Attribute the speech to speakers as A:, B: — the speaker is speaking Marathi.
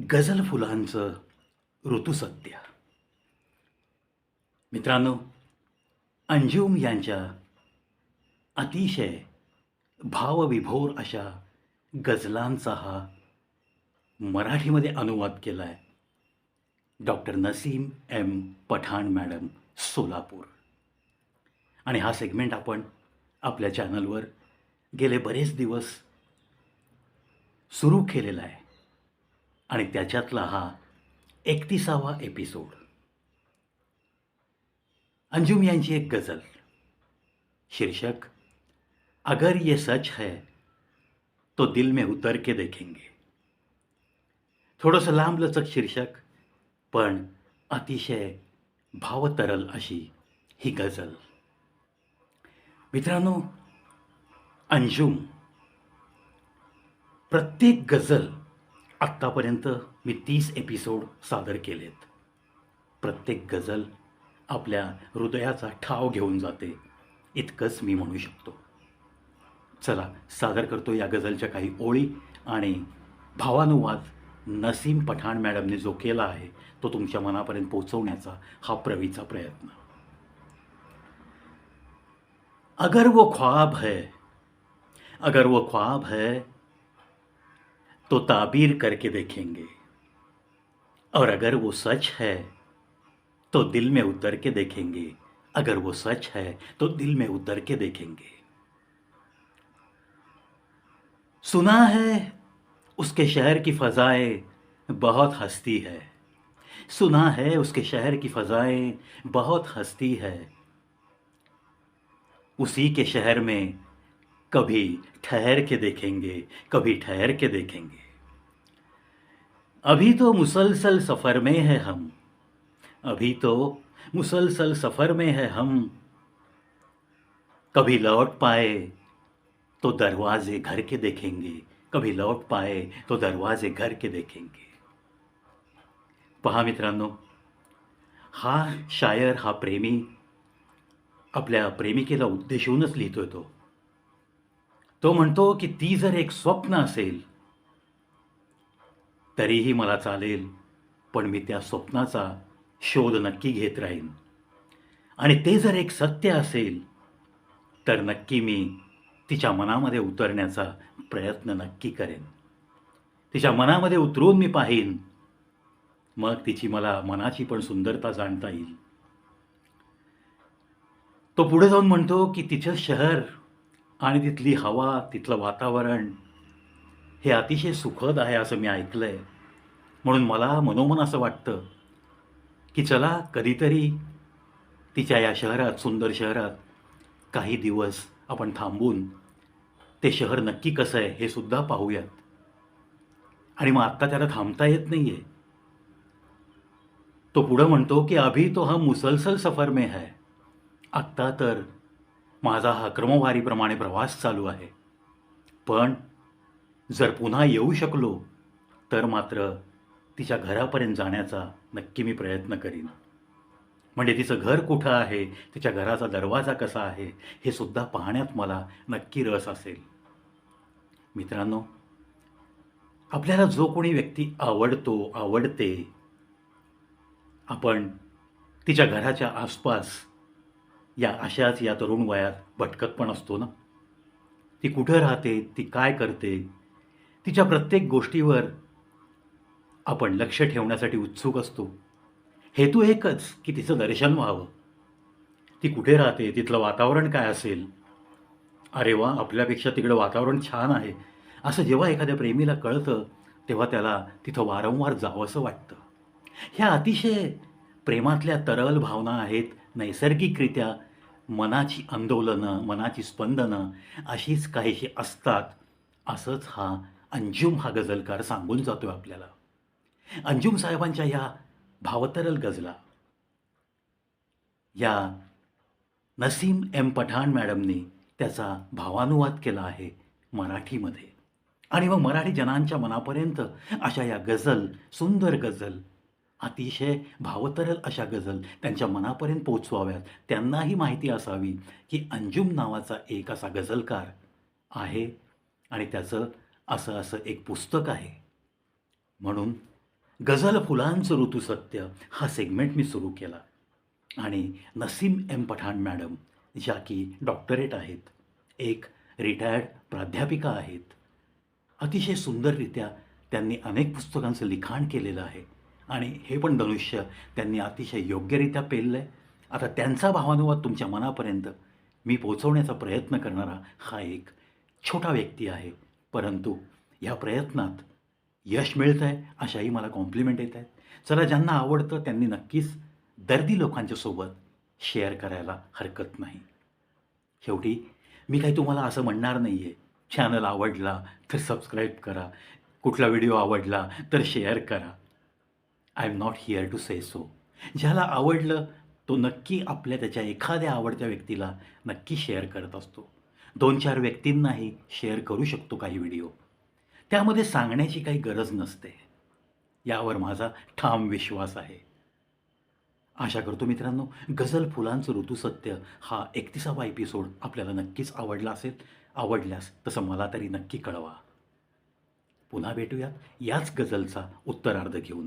A: गझल फुलांचं ऋतुसत्य. मित्रांनो अंजुम यांच्या अतिशय भावविभोर अशा गझलांचा हा मराठीमध्ये अनुवाद केला आहे doctor Naseem M Pathan madam Solapur. आणि हा सेगमेंट आपण आपल्या चॅनलवर गेले बरेच दिवस सुरू केलेला आहे. आणि त्याच्यातला हा एकतीसावा एपिसोड. अंजुम यांची एक गझल. शीर्षक अगर ये सच है तो दिल में उतर के देखेंगे. थोडंसं लांबलचक शीर्षक पण अतिशय भावतरल अशी ही गझल. मित्रांनो अंजुम प्रत्येक गझल आत्तापर्यंत मी तीस एपिसोड सादर केलेत. प्रत्येक गझल आपल्या हृदयाचा ठाव घेऊन जाते इतकंच मी म्हणू शकतो. चला सादर करतो या गझलच्या काही ओळी आणि भावानुवाद नसीम पठाण मॅडमने जो केला आहे तो तुमच्या मनापर्यंत पोचवण्याचा हा प्रवीचा प्रयत्न. अगर वो ख्वाब है अगर वो ख्वाब है तो ताबीर करके देखेंगे। और अगर वो सच है तो दिल में उतर के देखेंगे। अगर वो सच है तो दिल में उतर के देखेंगे। सुना है, उसके शहर की फ़ज़ाएँ बहुत हस्ती है। सुना है, उसके शहर की फ़ज़ाएँ बहुत हस्ती है। उसी के शहर में कभी ठहर के देखेंगे कभी ठहर के देखेंगे। अभी तो मुसलसल सफ़र में है हम अभी तो मुसलसल सफ़र में है हम। कभी लौट पाए तो दरवाजे घर के देखेंगे कभी लौट पाए तो दरवाजे घर के देखेंगे। पहा मित्रांनो हा शायर हा प्रेमी आपल्या प्रेमिकेला उद्देशूनच लिहितोय तो। तो म्हणतो की ती जर एक स्वप्न असेल तरीही मला चालेल पण मी त्या स्वप्नाचा शोध नक्की घेत राहीन. आणि ते जर एक सत्य असेल तर नक्की मी तिच्या मनामध्ये उतरण्याचा प्रयत्न नक्की करेन. तिच्या मनामध्ये उतरून मी पाहीन. मग तिची मला मनाची पण सुंदरता जाणता येईल. तो पुढे जाऊन म्हणतो की तिचं शहर आणि तिथली हवा तिथलं वातावरण हे अतिशय सुखद आहे असं मी ऐकलं आहे म्हणून मला मनोमन असं वाटतं की चला कधीतरी तिच्या या शहरात सुंदर शहरात काही दिवस आपण थांबून ते शहर नक्की कसं आहे हे सुद्धा पाहूयात. आणि मग आत्ता त्याला थांबता येत नाही आहे तो पुढं म्हणतो की अभी तो हा मुसलसल सफर में है. आत्ता तर माझा हा क्रमवारीप्रमाणे प्रवास चालू आहे. पण जर पुन्हा येऊ शकलो तर मात्र तिच्या घरापर्यंत जाण्याचा नक्की मी प्रयत्न करीन. म्हणजे तिचं घर कुठं आहे तिच्या घराचा दरवाजा कसा आहे हे सुद्धा पाहण्यात मला नक्की रस असेल. मित्रांनो आपल्याला जो कोणी व्यक्ती आवडतो आवडते आपण तिच्या घराच्या आसपास या अशाच या तरुण वयात भटकत पण असतो ना? ती कुठं राहते? ती काय करते? तिच्या प्रत्येक गोष्टीवर आपण लक्ष ठेवण्यासाठी उत्सुक असतो. हेतू एकच की तिचं दर्शन व्हावं. ती कुठे राहते? तिथलं वातावरण काय असेल? अरे वा आपल्यापेक्षा तिकडं वातावरण छान आहे. असं जेव्हा एखाद्या प्रेमीला कळतं तेव्हा त्याला तिथं वारंवार जावंसं वाटतं. ह्या अतिशय प्रेमातल्या तरल भावना आहेत नैसर्गिकरित्या मनाची आंदोलनं मनाची स्पंदनं अशीच काहीशी असतात असंच हा अंजुम हा गझलकार सांगून जातो आपल्याला. अंजुम साहेबांच्या या भावतरल गझला या नसीम एम पठाण मॅडमने त्याचा भावानुवाद केला आहे मराठीमध्ये. आणि मग मराठी जनांच्या मनापर्यंत अशा या गझल सुंदर गझल अतिशय भावतरल अशा गझल त्यांच्या मनापर्यंत पोचवाव्यात त्यांनाही माहिती असावी की अंजुम नावाचा एक असा गझलकार आहे आणि त्याचं असं असं एक पुस्तक आहे. म्हणून गझल फुलांचं ऋतू सत्य हा सेगमेंट मी सुरू केला. आणि नसीम एम पठाण मॅडम ज्या की डॉक्टरेट आहेत एक रिटायर्ड प्राध्यापिका आहेत. अतिशय सुंदररित्या त्यांनी अनेक पुस्तकांचं लिखाण केलेलं आहे. आणि हे पण धनुष्य त्यांनी अतिशय योग्यरित्या पेललं आहे आता त्यांचा भावानुवाद तुमच्या मनापर्यंत मी पोचवण्याचा प्रयत्न करणारा हा एक छोटा व्यक्ती आहे. परंतु ह्या प्रयत्नात यश मिळतं आहे अशाही मला कॉम्प्लिमेंट येत आहेत. चला ज्यांना आवडतं त्यांनी नक्कीच दर्दी लोकांच्यासोबत शेअर करायला हरकत नाही. शेवटी मी काही तुम्हाला असं म्हणणार नाही आहे चॅनल आवडला तर सबस्क्राईब करा. कुठला व्हिडिओ आवडला तर शेअर करा. I am not here to say so ज्याला आवडलं तो नक्की आपल्या त्याच्या एखाद्या आवडत्या व्यक्तीला नक्की शेअर करत असतो. दोन चार व्यक्तींनाही शेअर करू शकतो काही व्हिडिओ त्यामध्ये सांगण्याची काही गरज नसते. यावर माझा ठाम विश्वास आहे. आशा करतो मित्रांनो गझल फुलांचं ऋतुसत्य हा एकतीसावा एपिसोड आपल्याला नक्कीच आवडला असेल. आवडल्यास तसं मला तरी नक्की कळवा. पुन्हा भेटूयात याच गझलचा उत्तरार्ध घेऊन.